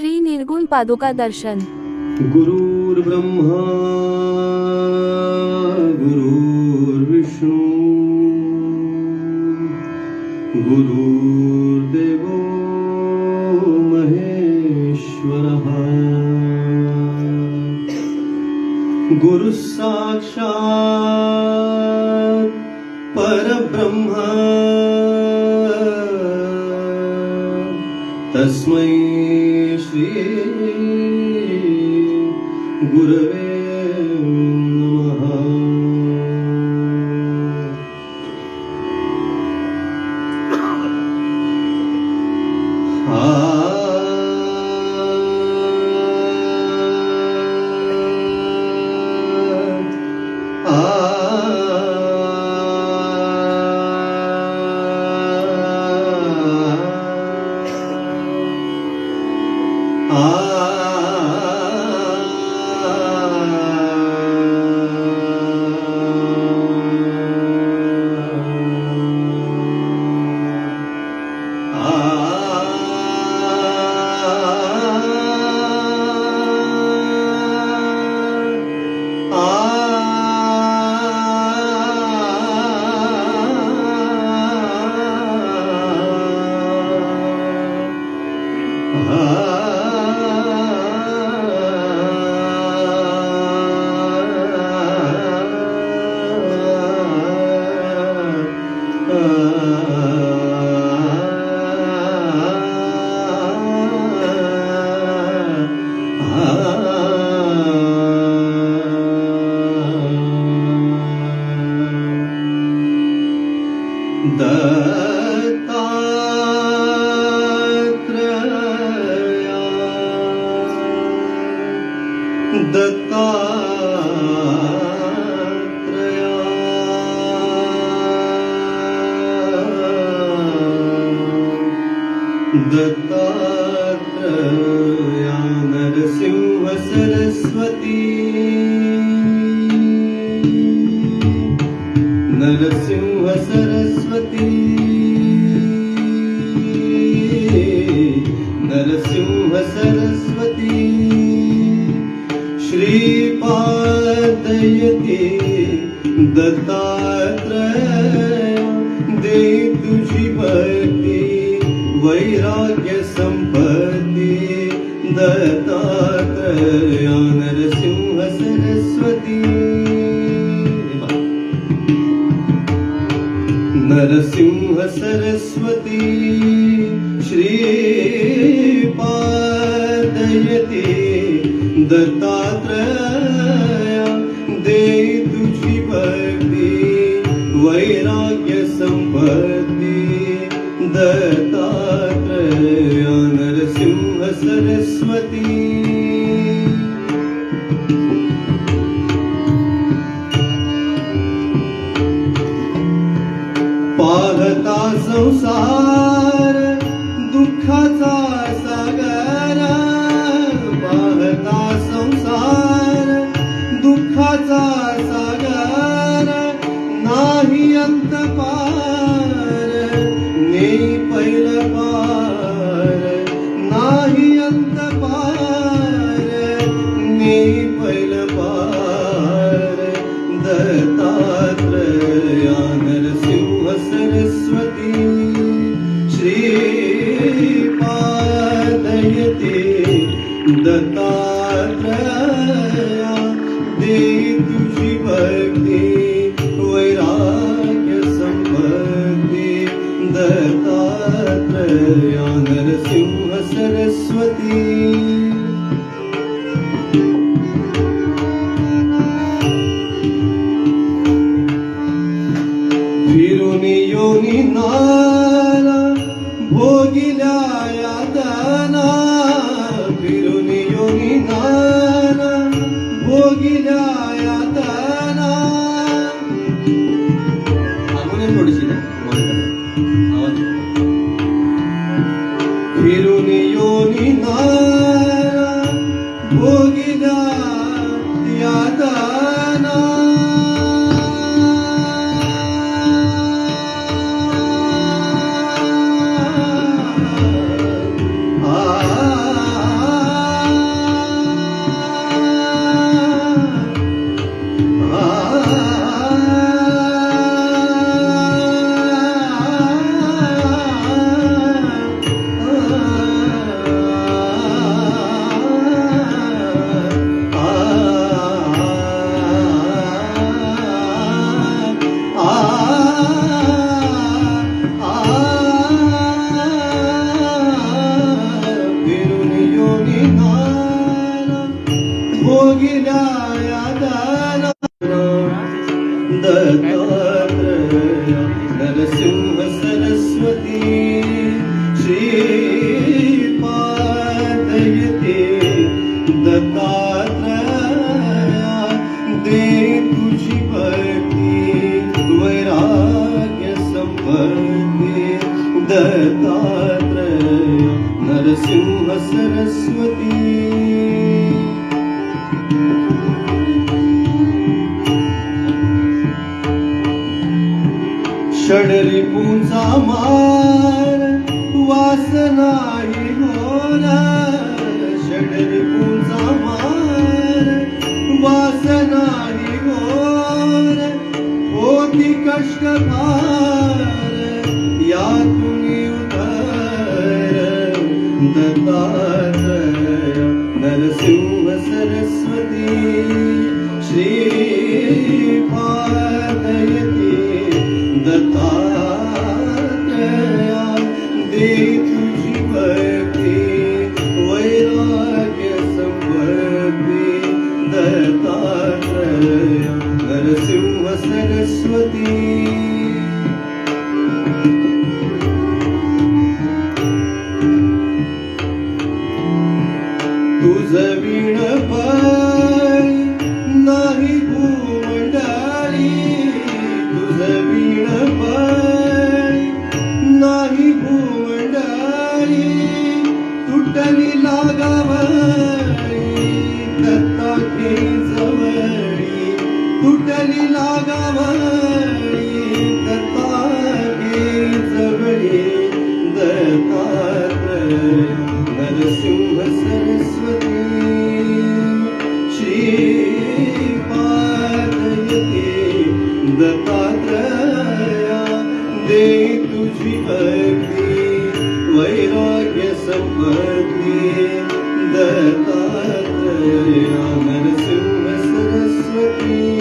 श्री निर्गुण का दर्शन गुरुर् ब्रह्मा गुरुर्विष्णु गुरुर्देवो गुरु गुरुः पर परब्रह्मा तस्मै Gurave या दत्तात्रया दत्तात्रया नरसिंह सरस्वती नरसिंह सरस्वती नरसिंहसरस्वती श्रीपादयति दत्तात्र दयितु शिवते वैराग्य सम्पत्ति दत्तात्र नरसिंहसरस्वती श्री चालता संसार दुःखाचा నారాయణ సింహ సరస్వతి ఫిరుని యోని నారా భోగిలాయదా বলিও নিনা दत्तात्रय नरसिंह सरस्वती षडरी पुंचा मार वासनाई होला षडरी पुंचा मार नाही होर होती कष्टभार यातून उतर दत्तात नरसिंह सरस्वती श्रीपाद With you. आगाभणी दपागी दबडी द पाया बरसिंव सरस्वती शि पा दे द पाताया देव दुजी अगदी वैराग्य सपर्दे द पाकया मरशिव सुहरस्वती